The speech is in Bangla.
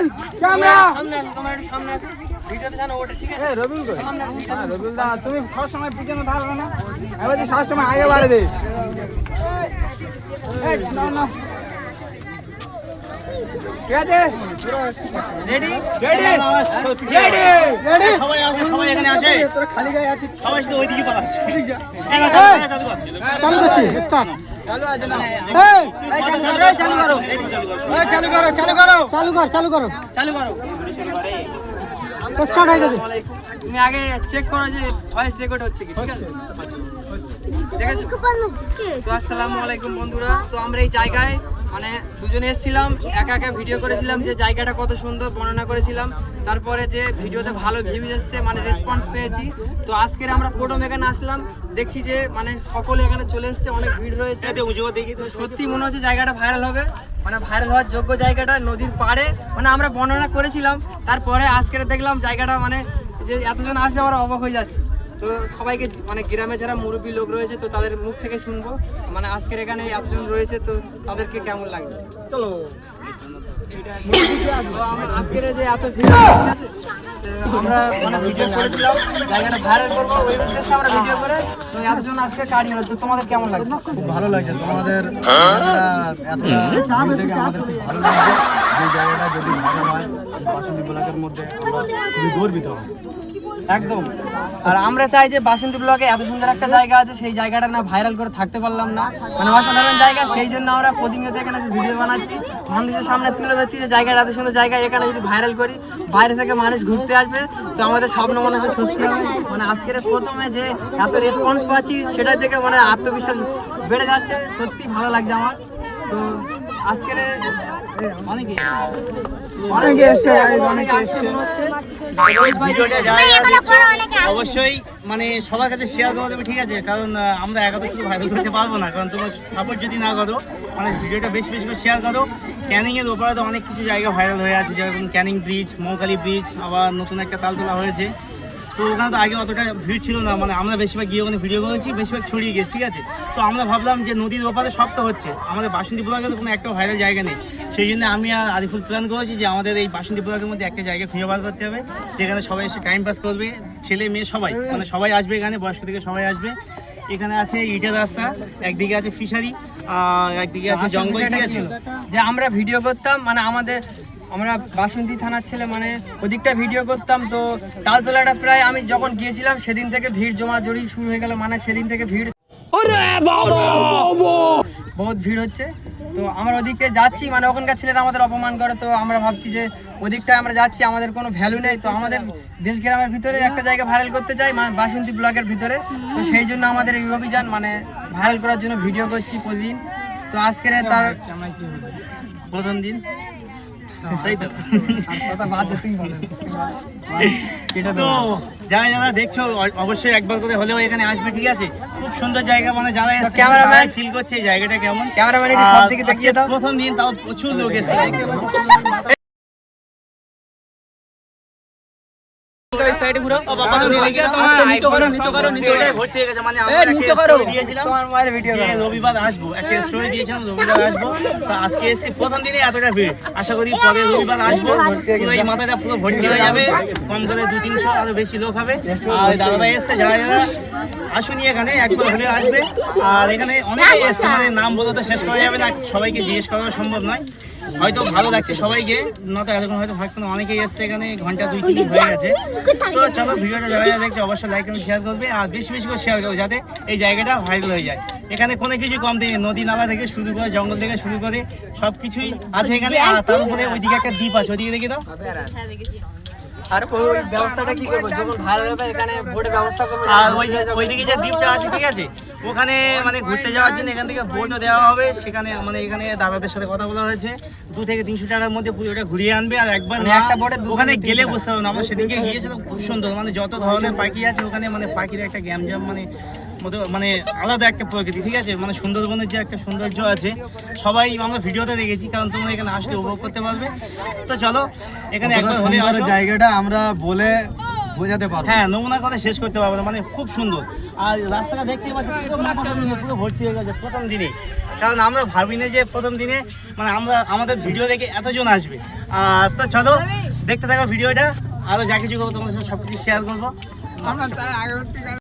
Action camera. সামনে তোমার একটু সামনে আসো ভিডিওতে জানো ওটা ঠিক আছে রবিউল সামনে আসো, ভিডিওতে হ্যাঁ, রবিউল দা তুমি সব সময় পিছনে থাকবে না। এবার তুই সব সময় আগে বাড়ে দে এই, নাও, নাও। ঠিক আছে? রেডি রেডি রেডি রেডি সবাই আসে সবাই এখানে আসে। তোরা খালি গায়ে আছিস। সবাই শুধু ওইদিকে পালাচ্ছে। চালু করছি স্টার্ট চালু আছে না এই চালু করো এই চালু করো চালু করো। চালু করো চালু করো চালু করো স্টার্ট হয়ে গেছে। তুমি আগে চেক করো যে ভয়েস রেকর্ড হচ্ছে কি ঠিক আছে? তো। আসসালামু আলাইকুম বন্ধুরা। তো আমরা এই জায়গায় মানে দুজনে এসেছিলাম একা একা ভিডিও করেছিলাম যে জায়গাটা কত সুন্দর বর্ণনা করেছিলাম। তারপরে যে ভিডিওতে ভালো ভিউজ এসছে মানে রেসপন্স পেয়েছি। তো আজকের আমরা প্রোডম এখানে আসলাম। দেখছি যে মানে সকলে এখানে চলে এসছে অনেক ভিড় রয়েছে। দেখি তো সত্যি মনে হচ্ছে জায়গাটা ভাইরাল হবে। মানে ভাইরাল হওয়ার যোগ্য জায়গাটা নদীর পাড়ে। মানে আমরা বর্ণনা করেছিলাম। তারপরে আজকের দেখলাম জায়গাটা মানে যে এতজন আসবে আমরা অবাক হয়ে যাচ্ছে। তো সবাইকে মানে গ্রামে যারা মুরব্বী লোক রয়েছে তো তাদের মুখ থেকে শুনব। মানে আজকের এখানে এতজন রয়েছে তো তাদেরকে কেমন লাগবে চলো। তো আমরা আজকের যে এত আমরা মানে ভিডিও করেছিলাম জায়গাটা ভাইরাল করব ওই উদ্দেশ্যে আমরা ভিডিও করে তো এতজন আজকে কারি হলো তো তোমাদের কেমন খুব ভালো লাগছে তোমাদের জায়গাটা এতটা দূর থেকে আমাদের খুব ভালো লাগছে। যে জায়গাটা যদি ভালো হয় বাসন্তী ব্লকের মধ্যে আমরা খুবই গর্বিত একদম। আর আমরা চাই যে বাসন্তী ব্লকে এত সুন্দর একটা জায়গা আছে, সেই জায়গাটা না ভাইরাল করে থাকতে পারলাম না। মানে অসাধারণ জায়গা, সেই জন্য আমরা প্রতিনিয়ত এখানে ভিডিও বানাচ্ছি। মানুষের সামনে তুলে ধরছি যে জায়গাটা এত সুন্দর জায়গা, এখানে যদি ভাইরাল করি, বাইরে থেকে মানুষ ঘুরতে আসবে। তো আমাদের স্বপ্ন মনে হচ্ছে সত্যি হবে মানে আজকের প্রথমে যে এত রেসপন্স পাচ্ছি সেটা দেখে মানে আত্মবিশ্বাস বেড়ে যাচ্ছে। সত্যি ভালো লাগছে আমার। তো আজকের অনেকে অনেকে এসছে অনেকে আসছে মনে হচ্ছে ওই ভিডিওটা যারা যারা দেখছ অবশ্যই মানে সবার কাছে শেয়ার করে দেবে ঠিক আছে? কারণ আমরা একা তো শুধু ভাইরাল করতে পারব না কারণ তোমরা সাপোর্ট যদি না করো মানে ভিডিওটা বেশি বেশি করে শেয়ার করো। ক্যানিং এর ওপরে তো অনেক কিছু জায়গা ভাইরাল হয়ে আছে যেরকম ক্যানিং ব্রিজ মৌকালি ব্রিজ আবার নতুন একটা তালতলা হয়েছে। তো ওখানে তো আগে অতটা ভিড় ছিল না মানে আমরা বেশিরভাগ গিয়ে ওখানে ভিডিও করেছি বেশিরভাগ ছড়িয়ে গেছি ঠিক আছে? তো আমরা ভাবলাম যে নদীর ওপারে সব তো হচ্ছে আমাদের বাসন্তী ব্লকে তো কোনো একটা ভাইরাল জায়গা নেই। সেই জন্য আমি আর আরিফুল প্ল্যান করেছি যে আমাদের এই বাসন্তী ব্লকের মধ্যে একটা জায়গা খুঁজে বার করতে হবে যেখানে সবাই এসে টাইম পাস করবে ছেলে মেয়ে সবাই মানে সবাই আসবে এখানে বয়স্ক থেকে সবাই আসবে। এখানে আছে ইটের রাস্তা একদিকে আছে ফিশারি আর একদিকে আছে জঙ্গল ঠিক আছে? যে আমরা ভিডিও করতাম মানে আমাদের আমরা বাসন্তী থানার ছেলে মানে ওদিকটা ভিডিও করতাম তো তালতলাটা প্রায় আমি যখন গিয়েছিলাম সেদিন থেকে ভিড় জমা জড়ি শুরু হয়ে গেল মানে সেদিন থেকে ভিড় বহুত ভিড় হচ্ছে। তো আমরা ওদিকে যাচ্ছি মানে ওখানকার ছেলেরা আমাদের অপমান করে তো আমরা ভাবছি যে ওদিকটায় আমরা যাচ্ছি আমাদের কোনো ভ্যালু নেই। তো আমাদের দেশ গ্রামের ভিতরে একটা জায়গা ভাইরাল করতে চাই মানে বাসন্তী ব্লকের ভিতরে। তো সেই জন্য আমাদের এই অভিযান মানে ভাইরাল করার জন্য ভিডিও করছি প্রতিদিন। তো আজকের তার প্রথম দিন? তো? যারা যারা দেখছ অবশ্যই একবার করে হলেও এখানে আসবে ঠিক আছে? খুব সুন্দর জায়গা মানে যারা এসেছে ক্যামেরাম্যান? ফিল করছে এই জায়গাটা কেমন। ক্যামেরাম্যান একটু সব দিকে দেখিয়ে দাও। প্রথম দিন তাও প্রচুর লোক এসেছে। আজকে এসেছি প্রথম দিনে এতটা ভিড়। আশা করি পরে রবিবার আসব। এই মাথাটা পুরো ভর্তি হয়ে যাবে। কম করে দু তিনশো আরও বেশি লোক হবে। আর দাদারা এসছে যারা যারা আসুনি এখানে একবার হলে আসবে। আর এখানে অনেকেই এসছে মানে নাম বলে তো শেষ করা যাবে না সবাইকে জিজ্ঞেস করা সম্ভব নয়। হয়তো ভালো লাগছে সবাইকে। নয়তো এতক্ষণ হয়তো থাকতো না অনেকেই এসছে এখানে ঘণ্টা দুই তিন হয়ে গেছে। তো চলো ভিডিওটা যারা দেখছে অবশ্যই লাইক এবং শেয়ার করবে আর বেশি বেশি করে শেয়ার করবে যাতে এই জায়গাটা ভাইরাল হয়ে যায়। এখানে কোনো কিছু কম নেই নদী নালা থেকে শুরু করে জঙ্গল থেকে শুরু করে সব কিছুই আছে এখানে আর তার উপরে ওইদিকে একটা দ্বীপ আছে ওইদিকে দেখি দাও। আর ওই ব্যবস্থাটা কি করব? যখন ভাইরাল হবে এখানে ভোটের ব্যবস্থা করব আর ওই ওইদিকে যে দ্বীপটা আছে ঠিক আছে? ওখানে মানে ঘুরতে যাওয়ার জন্য এখান থেকে বোটও দেওয়া হবে। সেখানে মানে এখানে দাদাদের সাথে কথা বলা হয়েছে। দু থেকে তিনশো টাকার মধ্যে পুরোটা ঘুরিয়ে আনবে। আর একবার মানে একটা এ ওখানে গেলে। বুঝতে পারব না। আমরা সেদিনকে গিয়েছিলাম খুব সুন্দর। মানে যত ধরনের পাখি আছে ওখানে মানে পাখির একটা গ্যামজাম মানে মতো- মানে আলাদা একটা প্রকৃতি ঠিক আছে? মানে সুন্দরবনের যে একটা সৌন্দর্য আছে সবাই আমরা ভিডিওতে দেখেছি। কারণ তোমরা এখানে আসলে উপভোগ করতে পারবে। তো চলো এখানে একবার। জায়গাটা আমরা বলে বোঝাতে পারব। হ্যাঁ নমুনা কথা শেষ করতে পারব না মানে খুব সুন্দর। আর রাস্তাটা দেখতে পাচ্ছি পুরো ভর্তি হয়ে গেছে প্রথম দিনে। কারণ আমরা ভাবি না যে প্রথম দিনে মানে আমরা আমাদের ভিডিও দেখে এতজন আসবে। আর তো চলো দেখতে থাকো ভিডিওটা আরও যা কিছু করব তোমাদের সাথে সব কিছু শেয়ার করব। আমরা চাই আগের থেকে